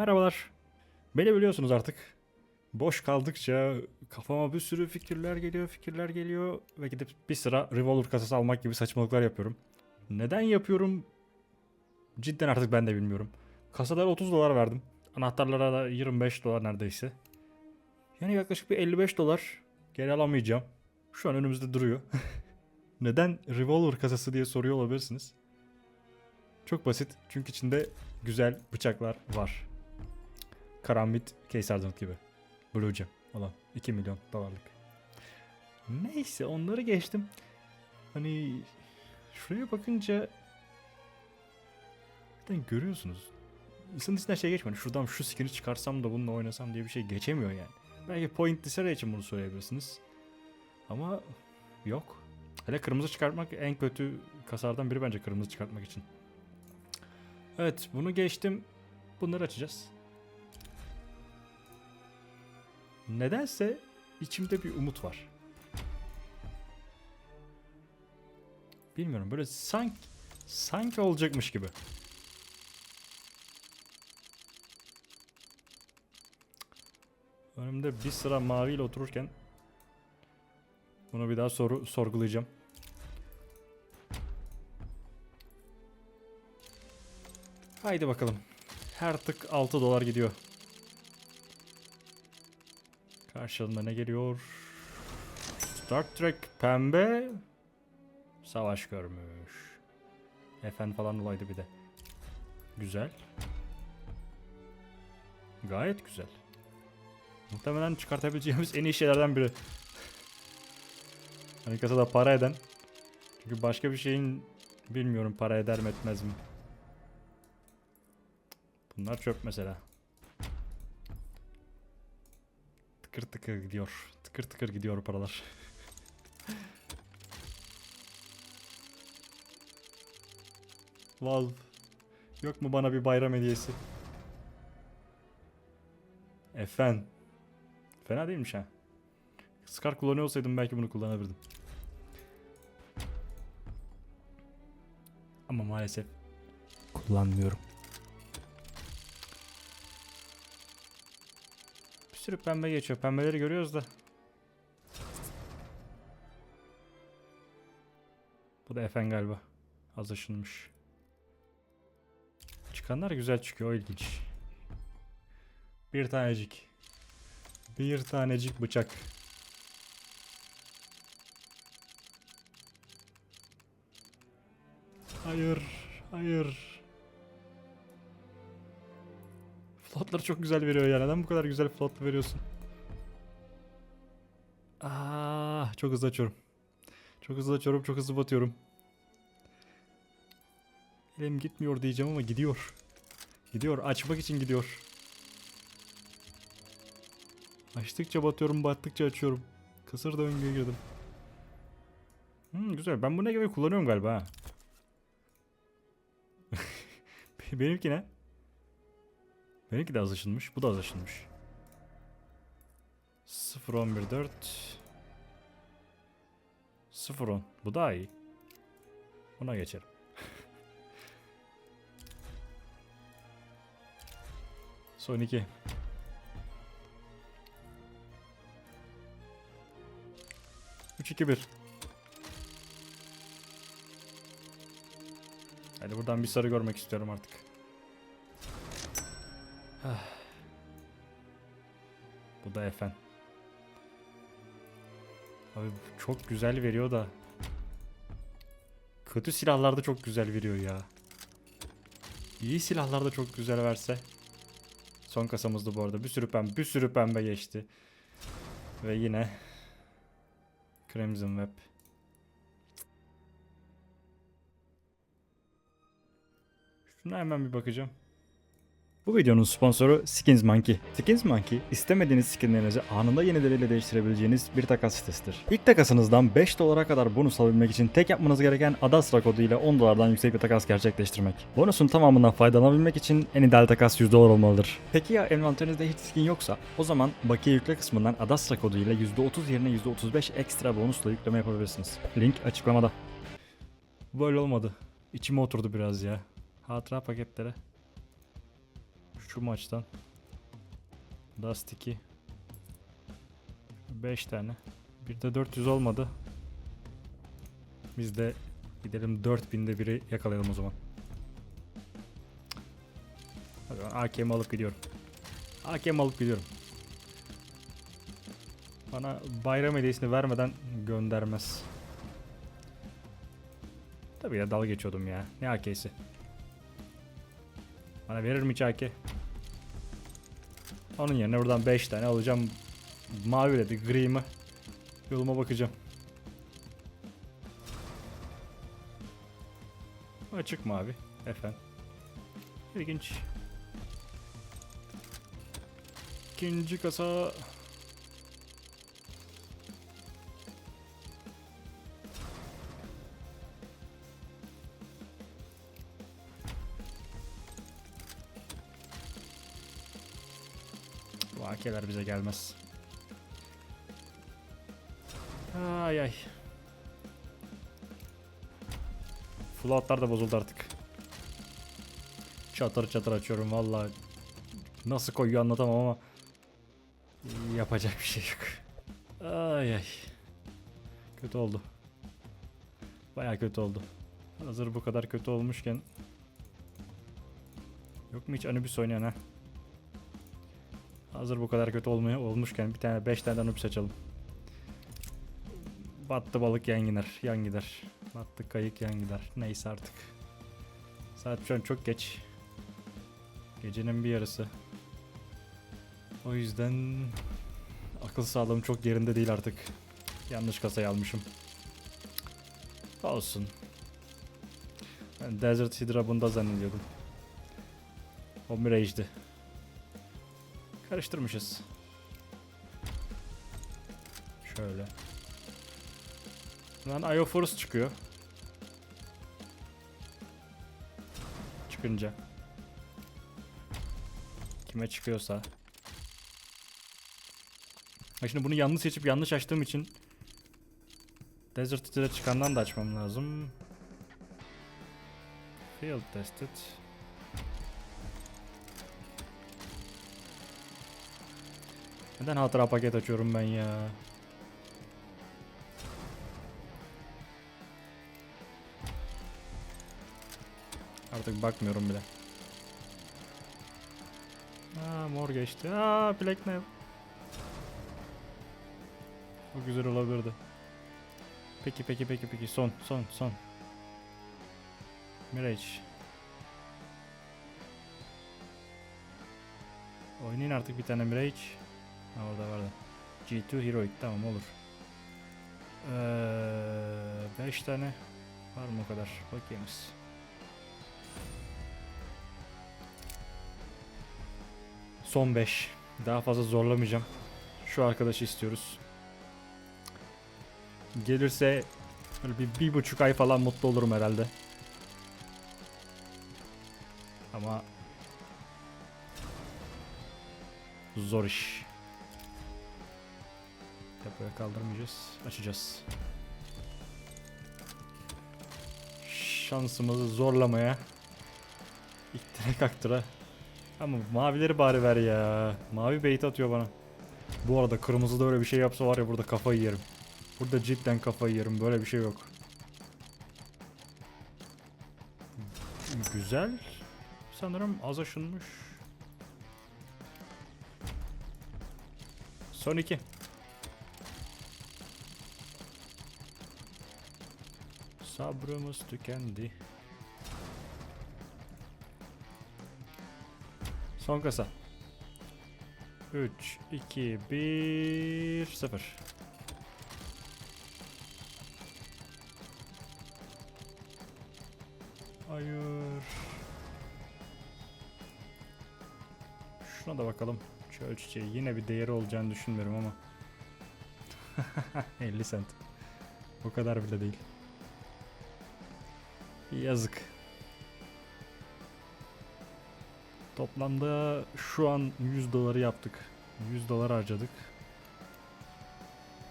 Merhabalar. Beni biliyorsunuz artık. Boş kaldıkça kafama bir sürü fikirler geliyor, fikirler geliyor ve gidip bir sıra revolver kasası almak gibi saçmalıklar yapıyorum. Neden yapıyorum? Cidden artık ben de bilmiyorum. Kasalara 30 dolar verdim. Anahtarlara da 25 dolar neredeyse. Yani yaklaşık bir 55 dolar geri alamayacağım. Şu an önümüzde duruyor. Neden revolver kasası diye soruyor olabilirsiniz. Çok basit çünkü içinde güzel bıçaklar var. Karambit Case Ardent gibi. Blue Gem olan 2 milyon dolarlık. Neyse onları geçtim. Hani şuraya bakınca zaten görüyorsunuz. İnsanın içinden şey geçmiyor. Hani Şuradan şu skin'i çıkarsam da bununla oynasam diye bir şey geçemiyor yani. Belki Point Disarray için bunu söyleyebilirsiniz. Ama yok. Hele kırmızı çıkartmak en kötü kasardan biri bence kırmızı çıkartmak için. Evet bunu geçtim. Bunları açacağız. Nedense içimde bir umut var. Bilmiyorum böyle sanki sanki olacakmış gibi. Önümde bir sıra maviyle otururken bunu bir daha soru sorgulayacağım. Haydi bakalım. Her tık 6 dolar gidiyor. Karşılığında ne geliyor? Star Trek pembe savaş görmüş. Efendim falan olaydı bir de. Güzel. Gayet güzel. Muhtemelen çıkartabileceğimiz en iyi şeylerden biri. Hani kasada para eden. Çünkü başka bir şeyin bilmiyorum para eder mi etmez mi. Bunlar çöp mesela. Tıkır tıkır gidiyor. Tıkır tıkır gidiyor paralar. Valve. Yok mu bana bir bayram hediyesi? Efen. Fena değilmiş ha. Scar kullanıyor olsaydım belki bunu kullanabilirdim. Ama maalesef kullanmıyorum. Sürü pembe geçiyor. Pembeleri görüyoruz da. Bu da Efen galiba. Az aşınmış. Çıkanlar güzel çıkıyor. O ilginç. Bir tanecik. Bir tanecik bıçak. Hayır. Hayır. Flotları çok güzel veriyor ya. Neden bu kadar güzel flot veriyorsun? Ah, çok hızlı açıyorum. Çok hızlı açıyorum, çok hızlı batıyorum. Elim gitmiyor diyeceğim ama gidiyor. Gidiyor, açmak için gidiyor. Açtıkça batıyorum, battıkça açıyorum. Kısır döngüye girdim. Hmm, güzel. Ben bu ne gibi kullanıyorum galiba. Benimki ne? Benimki de az aşınmış. Bu da az aşınmış. 0 11 4 0 10. Bu daha iyi. Buna geçerim. Son 2. Üç, iki, bir. Hadi buradan bir sarı görmek istiyorum artık. Bu da Efen. Abi çok güzel veriyor da. Kötü silahlarda çok güzel veriyor ya. İyi silahlarda çok güzel verse. Son kasamızdı bu arada. Bir sürü pembe, bir sürü pembe geçti. Ve yine Crimson Web. Şuna hemen bir bakacağım. Bu videonun sponsoru Skins Monkey. Skins Monkey, istemediğiniz skinlerinizi anında yenileriyle değiştirebileceğiniz bir takas sitesidir. İlk takasınızdan 5 dolara kadar bonus alabilmek için tek yapmanız gereken Adastra kodu ile 10 dolardan yüksek bir takas gerçekleştirmek. Bonusun tamamından faydalanabilmek için en ideal takas 100 dolar olmalıdır. Peki ya envanterinizde hiç skin yoksa? O zaman bakiye yükle kısmından Adastra kodu ile %30 yerine %35 ekstra bonusla yükleme yapabilirsiniz. Link açıklamada. Böyle olmadı. İçime oturdu biraz ya. Hatıra paketlere. Şu maçtan. Dust 2. 5 tane. Bir de 400 olmadı. Biz de gidelim 4000'de biri yakalayalım o zaman. Hadi ben AKM alıp gidiyorum. AKM alıp gidiyorum. Bana bayram hediyesini vermeden göndermez. Tabii ya dalga geçiyordum ya. Ne AK'si? Bana verir mi hiç AK? Onun yerine buradan 5 tane alacağım. Mavi dedi, gri mi? Yoluma bakacağım. Açık mavi. Efendim. İlginç. İkinci kasa. AK'ler bize gelmez. Ay ay. Floatlar da bozuldu artık. Çatır çatır açıyorum vallahi. Nasıl koyuyor anlatamam ama yapacak bir şey yok. Ay ay. Kötü oldu. Baya kötü oldu. Hazır bu kadar kötü olmuşken Yok mu hiç Anubis oynayan ha? Hazır bu kadar kötü olmaya olmuşken bir tane 5 tane Anubis açalım. Battı balık yan gider, yan gider. Battı kayık yan gider. Neyse artık. Saat şu an çok geç. Gecenin bir yarısı. O yüzden akıl sağlığım çok yerinde değil artık. Yanlış kasayı almışım. Olsun. Ben Desert Hydra bunda zannediyordum. O Mirage'di. Karıştırmışız. Şöyle. Lan Ioforus çıkıyor. Çıkınca. Kime çıkıyorsa. Ha şimdi bunu yanlış seçip yanlış açtığım için Desert Eater'e çıkandan da açmam lazım. Field tested. Neden hatıra paket açıyorum ben ya? Artık bakmıyorum bile. Aa mor geçti. Aa Black ne? O güzel olabilirdi. Peki peki peki peki son son son. Mirage. Oynayın artık bir tane Mirage. Ha orada vardı. G2 Heroic tamam olur. 5 tane var mı o kadar? Bakayımız. Son 5. Daha fazla zorlamayacağım. Şu arkadaşı istiyoruz. Gelirse böyle bir, bir buçuk ay falan mutlu olurum herhalde. Ama zor iş. Depoya kaldırmayacağız. Açacağız. Şansımızı zorlamaya ittire kaktıra. Ama mavileri bari ver ya. Mavi bait atıyor bana. Bu arada kırmızı da öyle bir şey yapsa var ya burada kafayı yerim. Burada cidden kafayı yerim. Böyle bir şey yok. Güzel. Sanırım az aşınmış. Son iki. Sabrımız tükendi. Son kasa. 3, 2, 1, 0. Hayır. Şuna da bakalım. Çöl çiçeği yine bir değeri olacağını düşünmüyorum ama. 50 cent. O kadar bile değil. Yazık. Toplamda şu an 100 doları yaptık. 100 dolar harcadık.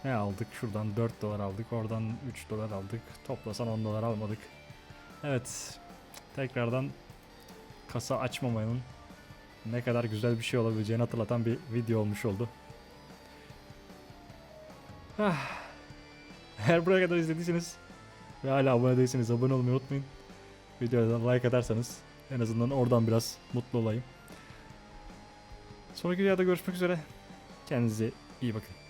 Ne aldık? Şuradan 4 dolar aldık. Oradan 3 dolar aldık. Toplasan 10 dolar almadık. Evet. Tekrardan kasa açmamanın ne kadar güzel bir şey olabileceğini hatırlatan bir video olmuş oldu. Ah. Eğer buraya kadar izlediyseniz ve hala abone değilseniz abone olmayı unutmayın. Videoya like atarsanız en azından oradan biraz mutlu olayım. Sonraki videoda görüşmek üzere. Kendinize iyi bakın.